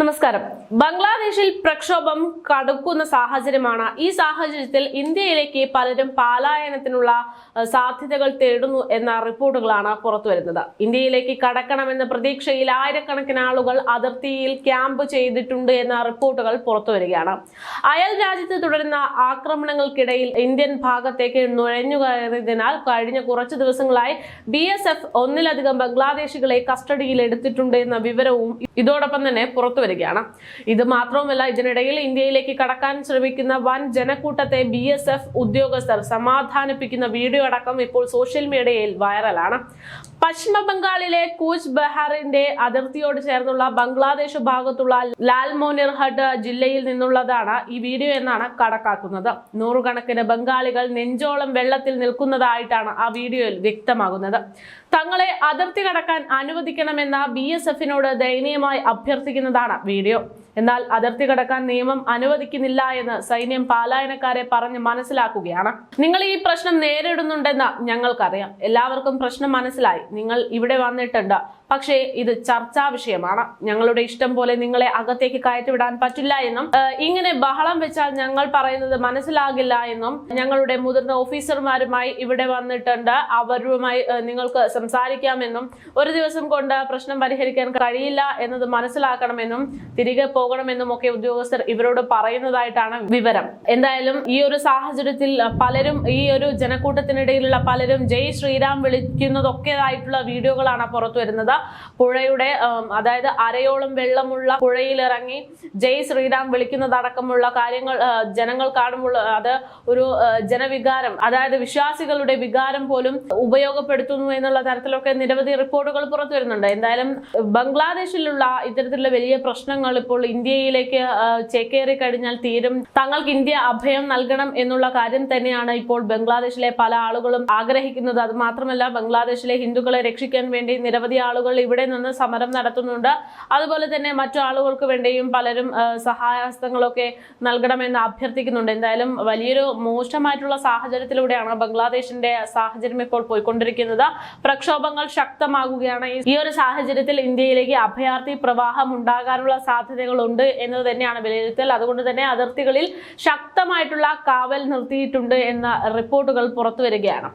നമസ്കാരം. ബംഗ്ലാദേശിൽ പ്രക്ഷോഭം കടുക്കുന്ന സാഹചര്യമാണ്. ഈ സാഹചര്യത്തിൽ ഇന്ത്യയിലേക്ക് പലരും പാലായനത്തിനുള്ള സാധ്യതകൾ തേടുന്നു എന്ന റിപ്പോർട്ടുകളാണ് പുറത്തുവരുന്നത് ഇന്ത്യയിലേക്ക് കടക്കണമെന്ന പ്രതീക്ഷയിൽ ആയിരക്കണക്കിന് ആളുകൾ അതിർത്തിയിൽ ക്യാമ്പ് ചെയ്തിട്ടുണ്ട് എന്ന റിപ്പോർട്ടുകൾ പുറത്തുവരികയാണ് അയൽ രാജ്യത്ത് തുടരുന്ന ആക്രമണങ്ങൾക്കിടയിൽ ഇന്ത്യൻ ഭാഗത്തേക്ക് നുഴഞ്ഞുകയറിയതിനാൽ കഴിഞ്ഞ കുറച്ച് ദിവസങ്ങളായി ബി ഒന്നിലധികം ബംഗ്ലാദേശികളെ കസ്റ്റഡിയിൽ എടുത്തിട്ടുണ്ട് എന്ന വിവരവും ഇതോടൊപ്പം തന്നെ പുറത്തു വരികയാണ്. ഇത് മാത്രവുമല്ല ഇതിനിടയിൽ ഇന്ത്യയിലേക്ക് കടക്കാൻ ശ്രമിക്കുന്ന വൻ ജനക്കൂട്ടത്തെ ബി ഉദ്യോഗസ്ഥർ സമാധാനിപ്പിക്കുന്ന വീഡിയോ അടക്കം ഇപ്പോൾ സോഷ്യൽ മീഡിയയിൽ വൈറലാണ്. പശ്ചിമ ബംഗാളിലെ കൂച്ച് ബെഹാറിന്റെ അതിർത്തിയോട് ചേർന്നുള്ള ബംഗ്ലാദേശ് ഭാഗത്തുള്ള ലാൽമോനിർഹട്ട് ജില്ലയിൽ നിന്നുള്ളതാണ് ഈ വീഡിയോ എന്നാണ് കണക്കാക്കുന്നത്. നൂറുകണക്കിന് ബംഗാളികൾ നെഞ്ചോളം വെള്ളത്തിൽ നിൽക്കുന്നതായിട്ടാണ് ആ വീഡിയോയിൽ വ്യക്തമാകുന്നത്. തങ്ങളെ അതിർത്തി കടക്കാൻ അനുവദിക്കണമെന്ന ബി എസ് എഫിനോട് ദയനീയമായി അഭ്യർത്ഥിക്കുന്നതാണ് വീഡിയോ. എന്നാൽ അതിർത്തി കടക്കാൻ നിയമം അനുവദിക്കുന്നില്ല എന്ന് സൈന്യം പാലായനക്കാരെ പറഞ്ഞ് മനസ്സിലാക്കുകയാണ്. നിങ്ങൾ ഈ പ്രശ്നം നേരിടുന്നുണ്ടെന്ന് ഞങ്ങൾക്കറിയാം. എല്ലാവർക്കും പ്രശ്നം മനസ്സിലായി. നിങ്ങൾ ഇവിടെ വന്നിട്ടുണ്ട്. പക്ഷേ ഇത് ചർച്ചാ വിഷയമാണ്. ഞങ്ങളുടെ ഇഷ്ടം പോലെ നിങ്ങളെ അകത്തേക്ക് കയറ്റിവിടാൻ പറ്റില്ല എന്നും ഇങ്ങനെ ബഹളം വെച്ചാൽ ഞങ്ങൾ പറയുന്നത് മനസ്സിലാകില്ല എന്നും ഞങ്ങളുടെ മുതിർന്ന ഓഫീസർമാരുമായി ഇവിടെ വന്നിട്ടുണ്ട്. അവരുമായി നിങ്ങൾക്ക് സംസാരിക്കാമെന്നും ഒരു ദിവസം കൊണ്ട് പ്രശ്നം പരിഹരിക്കാൻ കഴിയില്ല എന്നത് മനസ്സിലാക്കണമെന്നും തിരികെ പോകണമെന്നും ഒക്കെ ഉദ്യോഗസ്ഥർ ഇവരോട് പറയുന്നതായിട്ടാണ് വിവരം. എന്തായാലും ഈ ഒരു സാഹചര്യത്തിൽ പലരും ഈ ഒരു ജനക്കൂട്ടത്തിനിടയിലുള്ള പലരും ജയ് ശ്രീരാം വിളിക്കുന്നതൊക്കെ ആയിട്ടുള്ള വീഡിയോകളാണ് പുറത്തു വരുന്നത് പുഴയുടെ അതായത് അരയോളം വെള്ളമുള്ള പുഴയിലിറങ്ങി ജയ് ശ്രീരാം വിളിക്കുന്നതടക്കമുള്ള കാര്യങ്ങൾ ജനങ്ങൾ കാണുമ്പോൾ അത് ഒരു ജനവികാരം അതായത് വിശ്വാസികളുടെ വികാരം പോലും ഉപയോഗപ്പെടുത്തുന്നു എന്നുള്ള തരത്തിലൊക്കെ നിരവധി റിപ്പോർട്ടുകൾ പുറത്തു വരുന്നുണ്ട്. എന്തായാലും ബംഗ്ലാദേശിലുള്ള ഇത്തരത്തിലുള്ള വലിയ പ്രശ്നങ്ങൾ ഇപ്പോൾ ഇന്ത്യയിലേക്ക് ചേക്കേറി കഴിഞ്ഞാൽ തീരും. തങ്ങൾക്ക് ഇന്ത്യ അഭയം നൽകണം എന്നുള്ള കാര്യം തന്നെയാണ് ഇപ്പോൾ ബംഗ്ലാദേശിലെ പല ആളുകളും ആഗ്രഹിക്കുന്നത്. അത് മാത്രമല്ല ബംഗ്ലാദേശിലെ ഹിന്ദുക്കളെ രക്ഷിക്കാൻ വേണ്ടി നിരവധി ആളുകൾ ഇവിടെ നിന്ന് സമരം നടത്തുന്നുണ്ട്. അതുപോലെ തന്നെ മറ്റു ആളുകൾക്ക് വേണ്ടിയും പലരും സഹായഹസ്തങ്ങളൊക്കെ നൽകണമെന്ന് അഭ്യർത്ഥിക്കുന്നുണ്ട്. എന്തായാലും വലിയൊരു മോശമായിട്ടുള്ള സാഹചര്യത്തിലൂടെയാണ് ബംഗ്ലാദേശിന്റെ സാഹചര്യം ഇപ്പോൾ പോയിക്കൊണ്ടിരിക്കുന്നത്. പ്രക്ഷോഭങ്ങൾ ശക്തമാകുകയാണ്. ഈ ഒരു സാഹചര്യത്തിൽ ഇന്ത്യയിലേക്ക് അഭയാർത്ഥി പ്രവാഹം ഉണ്ടാകാനുള്ള സാധ്യതകളുണ്ട് എന്നത് തന്നെയാണ് വിലയിരുത്തൽ. അതുകൊണ്ട് തന്നെ അതിർത്തികളിൽ ശക്തമായിട്ടുള്ള കാവൽ നിർത്തിയിട്ടുണ്ട് എന്ന റിപ്പോർട്ടുകൾ പുറത്തു വരികയാണ്.